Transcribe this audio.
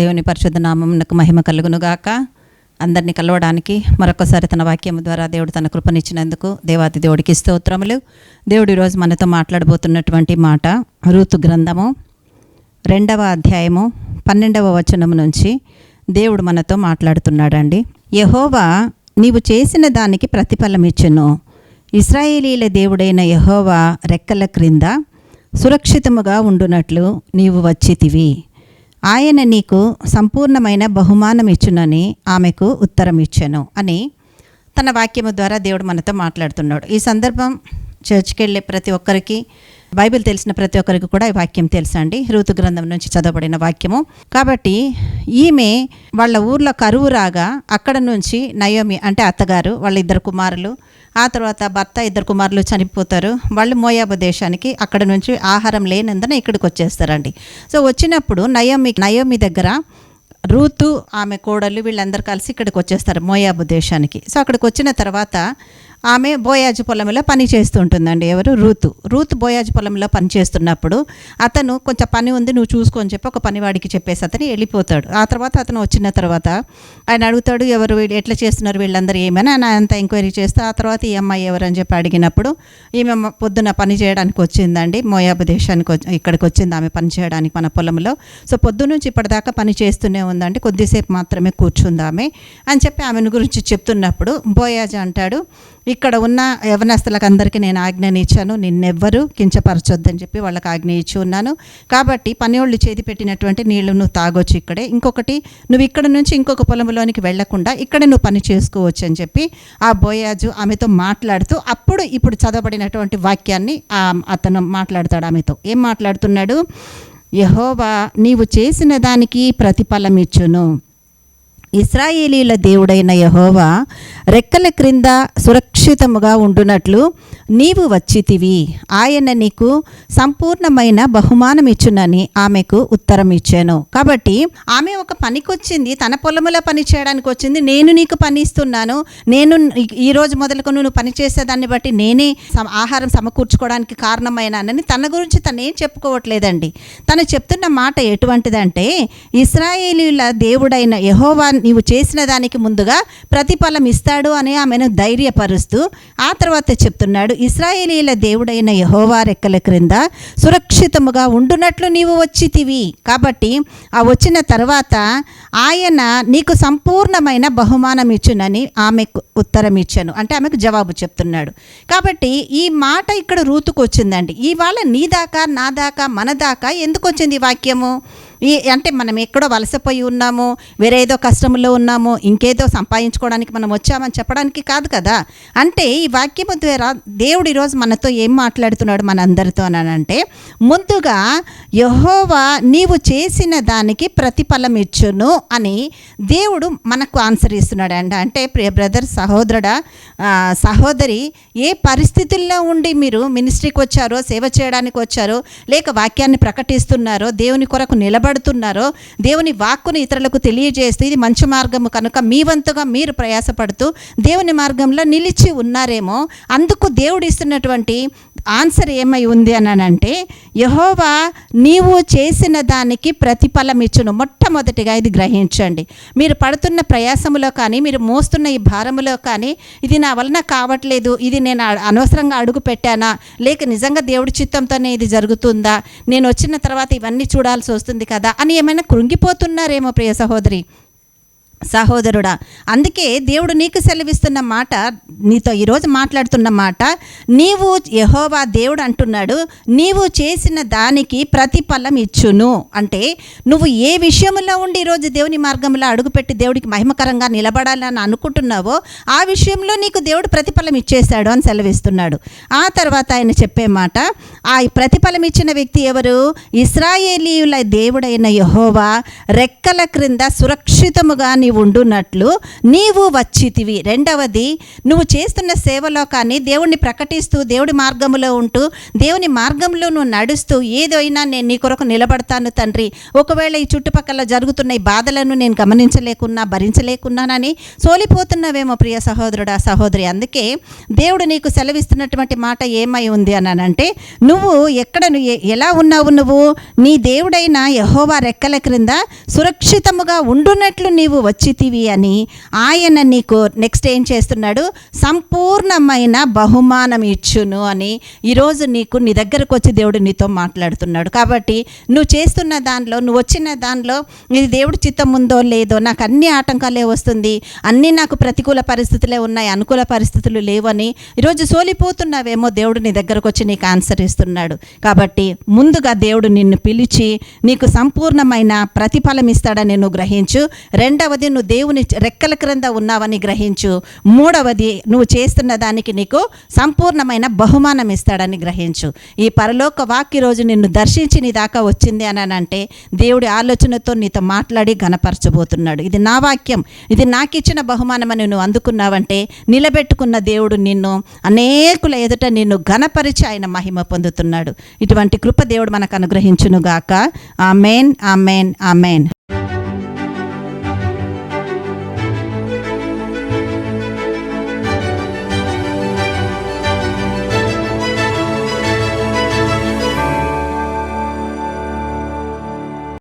దేవుని పరిశుద్ధ నామమునకు మహిమ కలుగునుగాక. అందరినీ కలవడానికి మరొకసారి తన వాక్యం ద్వారా దేవుడు తన కృపనిచ్చినందుకు దేవాది దేవుడికి స్తోత్రములు. దేవుడు ఈరోజు మనతో మాట్లాడబోతున్నటువంటి మాట ఋతు గ్రంథము రెండవ అధ్యాయము పన్నెండవ వచనం నుంచి దేవుడు మనతో మాట్లాడుతున్నాడండి. యహోవా నీవు చేసిన దానికి ప్రతిఫలం ఇచ్చును ఇస్రాయేలీల దేవుడైన యహోవా రెక్కల క్రింద సురక్షితముగా ఉండునట్లు నీవు వచ్చితివి ఆయన నీకు సంపూర్ణమైన బహుమానం ఇచ్చునని ఆమెకు ఉత్తరం ఇచ్చాను అని తన వాక్యము ద్వారా దేవుడు మనతో మాట్లాడుతున్నాడు. ఈ సందర్భం చర్చ్కి వెళ్ళే ప్రతి ఒక్కరికి బైబిల్ తెలిసిన ప్రతి ఒక్కరికి కూడా ఈ వాక్యం తెలుసండి ఋతు గ్రంథం నుంచి చదవబడిన వాక్యము. కాబట్టి ఈమె వాళ్ళ ఊర్లో కరువు రాగా అక్కడ నుంచి నయోమి అంటే అత్తగారు వాళ్ళ ఇద్దరు కుమారులు ఆ తర్వాత భర్త ఇద్దరు కుమారులు చనిపోతారు. వాళ్ళు మోయాబు దేశానికి అక్కడ నుంచి ఆహారం లేనందున ఇక్కడికి వచ్చేస్తారండి. సో వచ్చినప్పుడు నయోమి నయోమి దగ్గర రూతు ఆమె కోడలు వీళ్ళందరూ కలిసి ఇక్కడికి వచ్చేస్తారు మోయాబు దేశానికి. సో అక్కడికి వచ్చిన తర్వాత ఆమె బోయాజు పొలంలో పని చేస్తుంటుందండి. ఎవరు? రూతు. రూత్ బోయాజు పొలంలో పని చేస్తున్నప్పుడు అతను కొంచెం పని ఉంది నువ్వు చూసుకొని చెప్పి ఒక పనివాడికి చెప్పేసి అతను వెళ్ళిపోతాడు. ఆ తర్వాత అతను వచ్చిన తర్వాత ఆయన అడుగుతాడు ఎవరు వీళ్ళు? ఎట్లా చేస్తున్నారు వీళ్ళందరూ ఏమని? ఆయన అంత ఎంక్వైరీ చేస్తే ఆ తర్వాత ఈ అమ్మాయి ఎవరు? అని చెప్పి అడిగినప్పుడు ఈమె పొద్దున పని చేయడానికి వచ్చిందండి. మోయాబు దేశానికి ఇక్కడికి వచ్చింది ఆమె పని చేయడానికి మన పొలంలో. సో పొద్దు నుంచి ఇప్పటిదాకా పని చేస్తూనే ఉందండి. కొద్దిసేపు మాత్రమే కూర్చుంది ఆమె. అని చెప్పి ఆమెను గురించి చెప్తున్నప్పుడు బోయాజ్ అంటాడు ఇక్కడ ఉన్న యవనస్తులకు అందరికీ నేను ఆజ్ఞని ఇచ్చాను నిన్నెవ్వరూ కించపరచొద్దని చెప్పి వాళ్ళకి ఆజ్ఞ ఇచ్చి ఉన్నాను. కాబట్టి పనివాళ్ళు చేతి పెట్టినటువంటి నీళ్ళు నువ్వు తాగొచ్చు ఇక్కడే. ఇంకొకటి నువ్వు ఇక్కడ నుంచి ఇంకొక పొలంలోనికి వెళ్ళకుండా ఇక్కడే నువ్వు పని చేసుకోవచ్చు అని చెప్పి ఆ బోయాజు ఆమెతో మాట్లాడుతూ అప్పుడు ఇప్పుడు చదవబడినటువంటి వాక్యాన్ని అతను మాట్లాడతాడు ఆమెతో. ఏం మాట్లాడుతున్నాడు? యహోవా నీవు చేసిన దానికి ప్రతిఫలం ఇచ్చును ఇస్రాయేలీల దేవుడైన యహోవా రెక్కల క్రింద సురక్షితముగా ఉండునట్లు నీవు వచ్చితివి. ఆయన నీకు సంపూర్ణమైన బహుమానం ఇచ్చునని ఆమెకు ఉత్తరం ఇచ్చాను కాబట్టి ఆమె ఒక పనికొచ్చింది తన పొలములో పని చేయడానికి వచ్చింది. నేను నీకు పని ఇస్తున్నాను నేను ఈ- రోజు మొదలుకొని నువ్వు పని చేసేదాన్ని బట్టి నేనే సమ- ఆహారం సమకూర్చుకోవడానికి కారణమైనానని తన గురించి తను ఏం చెప్పుకోవట్లేదండి. తను చెప్తున్న మాట ఎటువంటిదంటే ఇస్రాయేలీల దేవుడైన యహోవా నీవు చేసిన దానికి ముందుగా ప్రతిఫలం ఇస్తాడు అని ఆమెను ధైర్యపరుస్తూ ఆ తర్వాత చెప్తున్నాడు ఇస్రాయేలీల దేవుడైన యహోవా రెక్కల క్రింద సురక్షితముగా ఉండునట్లు నీవు వచ్చితివి. కాబట్టి ఆ వచ్చిన తర్వాత ఆయన నీకు సంపూర్ణమైన బహుమానం ఇచ్చునని ఆమెకు ఉత్తరం ఇచ్చాను అంటే ఆమెకు జవాబు చెప్తున్నాడు. కాబట్టి ఈ మాట ఇక్కడ రూతుకు వచ్చిందండి ఇవాళ నీ దాకా నా దాకా మన దాకా ఎందుకు వచ్చింది వాక్యము? ఈ అంటే మనం ఎక్కడో వలసపోయి ఉన్నాము వేరే ఏదో కష్టంలో ఉన్నాము ఇంకేదో సంపాదించుకోవడానికి మనం వచ్చామని చెప్పడానికి కాదు కదా. అంటే ఈ వాక్యము ద్వారా దేవుడు ఈరోజు మనతో ఏం మాట్లాడుతున్నాడు మనందరితో అంటే ముందుగా యహోవా నీవు చేసిన దానికి ప్రతిఫలం ఇచ్చును అని దేవుడు మనకు ఆన్సర్ ఇస్తున్నాడు అండి అంటే ప్రియ బ్రదర్ సహోదరుడా సహోదరి ఏ పరిస్థితుల్లో ఉండి మీరు మినిస్ట్రీకి వచ్చారో సేవ చేయడానికి వచ్చారో లేక వాక్యాన్ని ప్రకటిస్తున్నారో దేవుని కొరకు నిలబడుతున్నారో దేవుని వాక్కును ఇతరులకు తెలియజేస్తే ఇది మంచి మార్గము కనుక మీ వంతుగా మీరు ప్రయాసపడుతూ దేవుని మార్గంలో నిలిచి ఉన్నారేమో అందుకు దేవుడు ఇస్తున్నటువంటి ఆన్సర్ ఏమై ఉంది అని అంటే యహోవా నీవు చేసిన దానికి ప్రతిఫలం ఇచ్చును. మొట్టమొదటిగా ఇది గ్రహించండి. మీరు పడుతున్న ప్రయాసములో కానీ మీరు మోస్తున్న ఈ భారములో కానీ ఇది నా వలన కావట్లేదు ఇది నేను అనవసరంగా అడుగు పెట్టానా? లేక నిజంగా దేవుడి చిత్తంతోనే ఇది జరుగుతుందా? నేను వచ్చిన తర్వాత ఇవన్నీ చూడాల్సి వస్తుంది కదా. అని ఏమైనా కృంగిపోతున్నారేమో ప్రియ సహోదరి. సహోదరుడా అందుకే దేవుడు నీకు సెలవిస్తున్న మాట నీతో ఈరోజు మాట్లాడుతున్న మాట నీవు యహోవా దేవుడు అంటున్నాడు నీవు చేసిన దానికి ప్రతిఫలం ఇచ్చును. అంటే నువ్వు ఏ విషయంలో ఉండి ఈరోజు దేవుని మార్గంలో అడుగుపెట్టి దేవుడికి మహిమకరంగా నిలబడాలని అనుకుంటున్నావో ఆ విషయంలో నీకు దేవుడు ప్రతిఫలం ఇచ్చేశాడు అని సెలవిస్తున్నాడు. ఆ తర్వాత ఆయన చెప్పే మాట ఆ ప్రతిఫలం ఇచ్చిన వ్యక్తి ఎవరు? ఇస్రాయేలీయుల దేవుడైన యహోవా రెక్కల క్రింద సురక్షితముగా నీ ఉండునట్లు నీవు వచ్చితివి. రెండవది నువ్వు చేస్తున్న సేవలో కానీ దేవుణ్ణి ప్రకటిస్తూ దేవుడి మార్గంలో ఉంటూ దేవుని మార్గంలో నువ్వు నడుస్తూ ఏదైనా నేను నీ కొరకు నిలబడతాను తండ్రి. ఒకవేళ ఈ చుట్టుపక్కల జరుగుతున్న ఈ బాధలను నేను గమనించలేకున్నా భరించలేకున్నానని సోలిపోతున్నావేమో ప్రియ సహోదరుడా సహోదరి. అందుకే దేవుడు నీకు సెలవిస్తున్నటువంటి మాట ఏమై ఉంది అనంటే నువ్వు ఎక్కడ ఎలా ఉన్నావు నువ్వు? నీ దేవుడైన యహోవా రెక్కల క్రింద సురక్షితముగా ఉండునట్లు నీవు వచ్చితివి అని ఆయన నీకు నెక్స్ట్ ఏం చేస్తున్నాడు? సంపూర్ణమైన బహుమానం ఇచ్చును అని ఈరోజు నీకు నీ దగ్గరకు వచ్చి దేవుడు నీతో మాట్లాడుతున్నాడు. కాబట్టి నువ్వు చేస్తున్న దానిలో నువ్వు వచ్చిన దానిలో ఇది దేవుడు చిత్తం ఉందో లేదో నాకు అన్ని ఆటంకాలే వస్తుంది అన్నీ నాకు ప్రతికూల పరిస్థితులే ఉన్నాయి అనుకూల పరిస్థితులు లేవని ఈరోజు సోలిపోతున్నావేమో దేవుడు నీ దగ్గరకు వచ్చి నీకు ఆన్సర్ ఇస్తున్నాడు. కాబట్టి ముందుగా దేవుడు నిన్ను పిలిచి నీకు సంపూర్ణమైన ప్రతిఫలం ఇస్తాడని నువ్వు గ్రహించు. రెండవది నువ్వు దేవుని రెక్కల క్రింద ఉన్నావని గ్రహించు. మూడవది నువ్వు చేస్తున్న దానికి నీకు సంపూర్ణమైన బహుమానం ఇస్తాడని గ్రహించు. ఈ పరలోక వాక్య రోజు నిన్ను దర్శించి నీ దాకా వచ్చింది అని అంటే దేవుడి ఆలోచనతో నీతో మాట్లాడి ఘనపరచబోతున్నాడు. ఇది నా వాక్యం. ఇది నాకు ఇచ్చిన బహుమానం అని నువ్వు అందుకున్నావంటే నిలబెట్టుకున్న దేవుడు నిన్ను అనేకుల ఎదుట నిన్ను ఘనపరిచి ఆయన మహిమ పొందుతున్నాడు. ఇటువంటి కృప దేవుడు మనకు అనుగ్రహించునుగాక. Amen amen amen.